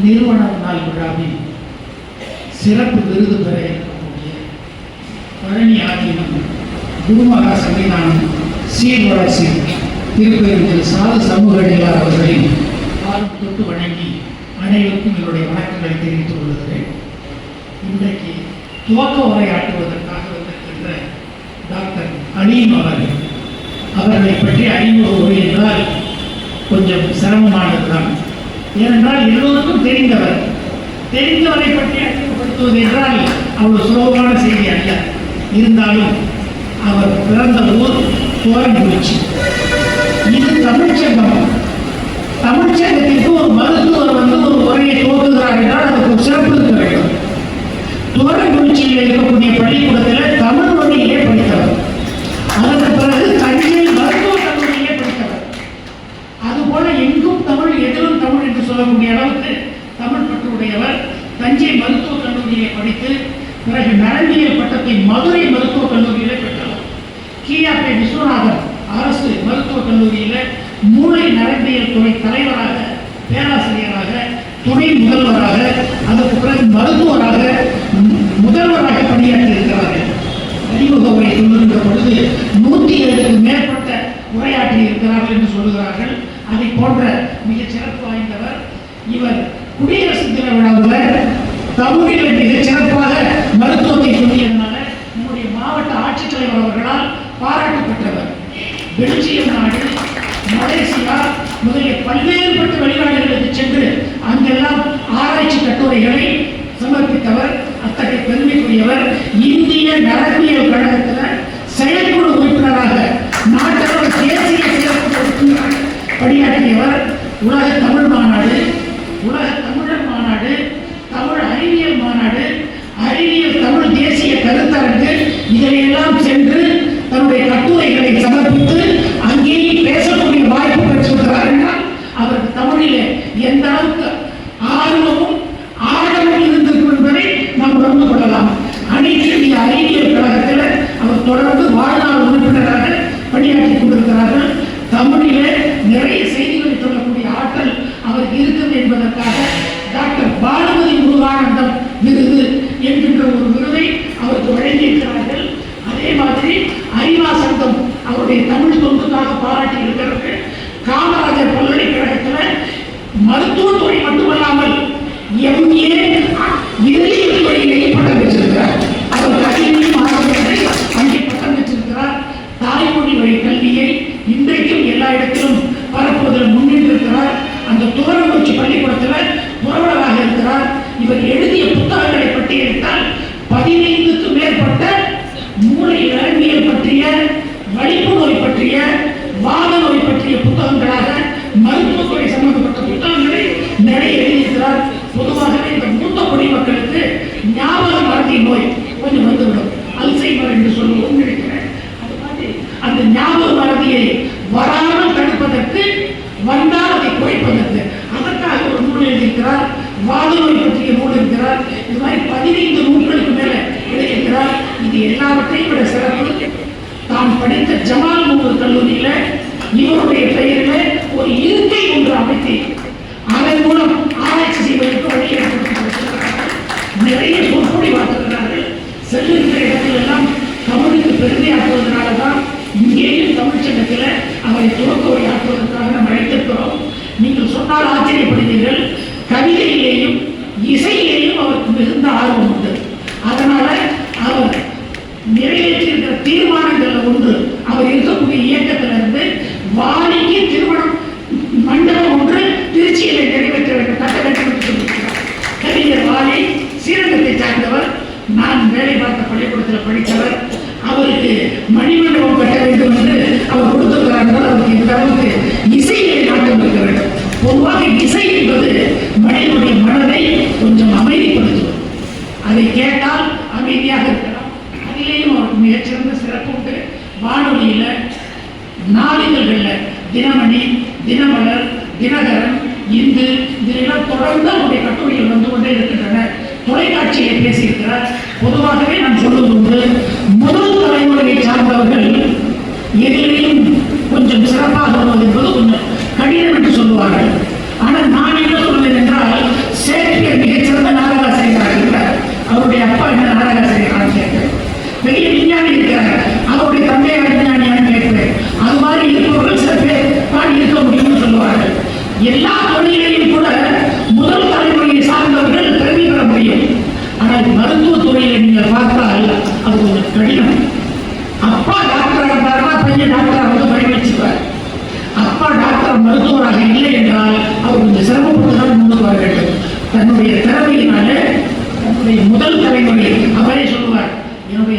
நிறுவன நாள் விழாவில் சிறப்பு விருது பெற இருக்கக்கூடிய பழனி ஆதீனம் குருமகா சன்னிதானம் சீர்வளர்ச்சி திருப்பெருந்தில் சாது சமூக அடிகளார் அவர்களின் காலம் தொட்டு வணங்கி அனைவருக்கும் என்னுடைய வணக்கங்களை தெரிவித்துக் கொள்கிறேன். இன்றைக்கு துவக்க உரையாற்றுவதற்காக வந்திருக்கின்ற டாக்டர் அலீம் அவர்கள் அவர்களை பற்றி அறிமுக உரை என்றால் கொஞ்சம் சிரமமானதுதான். ஏனென்றால் எல்லோருக்கும் தெரிந்தவர். தெரிந்தவரை பற்றி அறிமுகப்படுத்துவது என்றால் அவ்வளவு சுலபமான செய்தி அல்ல. இருந்தாலும் அவர் பிறந்த ஊர் கோயம்புரிச்சி இது தமிழ்ச்சங்கம் தமிழ்ச்சங்கத்திற்கு ஒரு மருத்துவர் வந்து ஒரு உரையை துவக்குகிறார் என்றால் அதுக்கு ஒரு சிறப்பு இருக்க வேண்டும் துவரங்குறிச்சியில் இருக்கக்கூடிய பள்ளிக்கூடத்தில் தமிழ் வழியிலே படித்தவர் அதற்கு பிறகு தஞ்சை மருத்துவக் கல்லூரியிலே படித்தவர் அதுபோல எங்கும் தமிழ் எதிலும் தமிழ் என்று சொல்லக்கூடிய அளவுக்கு தமிழ் பற்றுடையவர் தஞ்சை மருத்துவக் கல்லூரியிலே படித்து பிறகு நரம்பியல் பட்டத்தை மதுரை மருத்துவக் கல்லூரியிலே பெற்றவர். கீழாப்பை விஸ்வநாதன் அரசு மருத்துவக் கல்லூரியில மூளை நரம்பியல் துறை தலைவராக பேராசிரியராக துணை முதல்வராக அதற்கு பிறகு மருத்துவராக முதல்வராக பணியாற்றி இருக்கிறார்கள் அறிமுக உரை சொல்லுகின்ற பொழுது நூற்றி ஏழுக்கு மேற்பட்ட உரையாற்றி இருக்கிறார்கள் என்று சொல்லுகிறார்கள். அதை போன்ற மிகச் சிறப்பு வாய்ந்தவர் இவர். குடியரசு தின விழாவில் தமிழில் மிகச் சிறப்பாக மருத்துவத்தை சொல்லியதனால நம்முடைய மாவட்ட ஆட்சித்தலைவர் அவர்களால் பாராட்டப்பட்டவர். பெல்ஜியம் நாடு மலேசியா முதலிய பல்வேறுபட்ட வெளிநாடுகளுக்கு சென்று அங்கெல்லாம் ஆராய்ச்சி கட்டுரைகளை சமர்ப்பித்தவர். அத்தகைய பெருமைக்குரியவர். இந்திய நரம்பியல் கழகத்தில் செயற்குழு உறுப்பினராக நாட்டோட தேசிய சிறப்பு பொறுப்பினராக பணியாற்றியவர். உலக தமிழ் மாநாடு உலக தமிழ் அறிவியல் மாநாடு அறிவியல் தமிழ் தேசிய கருத்தரங்கு இதையெல்லாம் சென்று தன்னுடைய கட்டுரைகளை சமர்ப்பித்து அங்கேயே பேசக்கூடிய வாய்ப்பு பெற்றிருக்கிறார் என்றால் அவருக்கு தமிழிலே எந்த அளவுக்கு ஆர்வமும் ஆழமும் இருந்திருக்கும் என்பதை நாம் உணர்ந்து கொள்ளலாம் அனைத்து இந்திய அறிவியல் கழகத்தில் அவர் தொடர்ந்து வாழ்நாள் உறுப்பினராக பணியாற்றி கொண்டிருக்கிறார்கள் தமிழிலே நிறைய செய்திகளை சொல்லக்கூடிய ஆற்றல் அவருக்கு இருக்கிறது என்பதற்காக டாக்டர் பானுமதி முருகானந்தம் விருது என்கின்ற ஒரு விருதை அவருக்கு வழங்கியிருக்கிறார்கள் அதே அறிவா சங்கம் அவருடைய தமிழ் தொண்டுக்காக பாராட்டி இருக்கிறது. காமராஜர் பல்கலைக்கழகத்தில் மருத்துவத்துறை மட்டுமல்லாமல் எம்ஏ வந்துவிடும் அல்சைமர் என்று சொல்லுவோம் நினைக்கிறேன். அது மாதிரி அந்த ஞாபக மறதியை வராமல் தடுப்பதற்கு வந்தால் அதை குறைப்பதற்கு. அதற்காக ஒரு நூல் எழுதியிருக்கிறார் வாத பற்றிய நூல் இருக்கிறார் இது மாதிரி பதினைந்து நூல்களுக்கு மேல எழுதியிருக்கிறார். இது எல்லாவற்றையும் விட சிறப்பு. தான் படித்த ஜமால் முகமது கல்லூரியில இவர் இருந்ததுனால தான் இங்கேயும் தமிழ்ச்சங்கத்தில் அவரை துவக்க உரையாற்றுவதற்காக நாம் அழைத்திருக்கிறோம். நீங்கள் சொன்னால் ஆச்சரியப்படுவீர்கள். கவிதையிலேயும் இசையிலேயும் அவருக்கு மிகுந்த ஆர்வம் உண்டு. அதனால அவர் நிறைவேற்றியிருக்கிற தீர்மானங்கள்ல ஒன்று அவர் இருக்கக்கூடிய இயக்கத்திலிருந்து வாணிக்கு திருமணம் மண்டபம் ஒன்று திருச்சியில நிறைவேற்ற வேண்டும். கட்ட வேண்டும் என்று சொல்லியிருக்கிறார் கவிஞர் வாலி ஸ்ரீரங்கத்தை சார்ந்தவர் நான் வேலை பார்த்த பள்ளிக்கூடத்தில் படித்தவர். அவருக்கு மணிமண்டபம் கட்ட வேண்டும் என்று அவர் கொடுத்திருக்கிறார்கள் அவருக்கு இந்த அளவுக்கு இசையிலே நாட்டம் இருக்க வேண்டும். பொதுவாக இசை என்பது மனிதனுடைய மனதை கொஞ்சம் அமைதிப்படுத்தும். அதை கேட்டால் அமைதியாக இருக்கலாம். அதிலேயும் அவருக்கு மிகச்சிறந்த சிறப்பு உண்டு. வானொலியில் நாளிதழ்களில் தினமணி தினமலர் தினகரன் இந்து இதிலெல்லாம் தொடர்ந்து அவருடைய கட்டுரைகள் வந்து கொண்டே இருக்கின்றன. தொலைக்காட்சியை பேசியிருக்கிறார். பொதுவாகவே நான் சொல்லும்போது சார்ந்தவர்கள் எதிரையும் கொஞ்சம் சிறப்பாக வருவது என்பது கொஞ்சம் கடினம் என்று சொல்லுவார்கள். ஆனால் நான் என்ன சொல்வேன் என்றால் சேக்கியர் மிகச்சிறந்த நாடகாசிரியராக இருக்கிறார் அவருடைய அப்பா என்ன நாடகாசிரியராக கேட்கிறேன் பெரிய விஞ்ஞானி இருக்கிறார். அவருடைய தந்தையார் விஞ்ஞானியான கேட்கிறேன். அது மாதிரி இருப்பவர்கள் சில பேர் தான் இருக்க முடியும்னு சொல்லுவார்கள். எல்லா தொழிலையும் கூட முதல் தலைமுறையை சார்ந்தவர்கள் பெருமை பெற முடியும். ஆனால் மருத்துவ துறையில் நீங்கள் பார்த்தால் அது கொஞ்சம் கடினம். அப்பா டாக்டராக இருந்தாருன்னா பையன் டாக்டராக வந்து பயணிச்சுப்பார் அப்பா டாக்டர் மருத்துவராக இல்லை என்றால் அவர் கொஞ்சம் சிரமப்பட்டு தான் முன்னுக்கு வர வேண்டும். தன்னுடைய திறமையினாலே தன்னுடைய முதல் தலைமுறை அவரே சொல்லுவார் என்னுடைய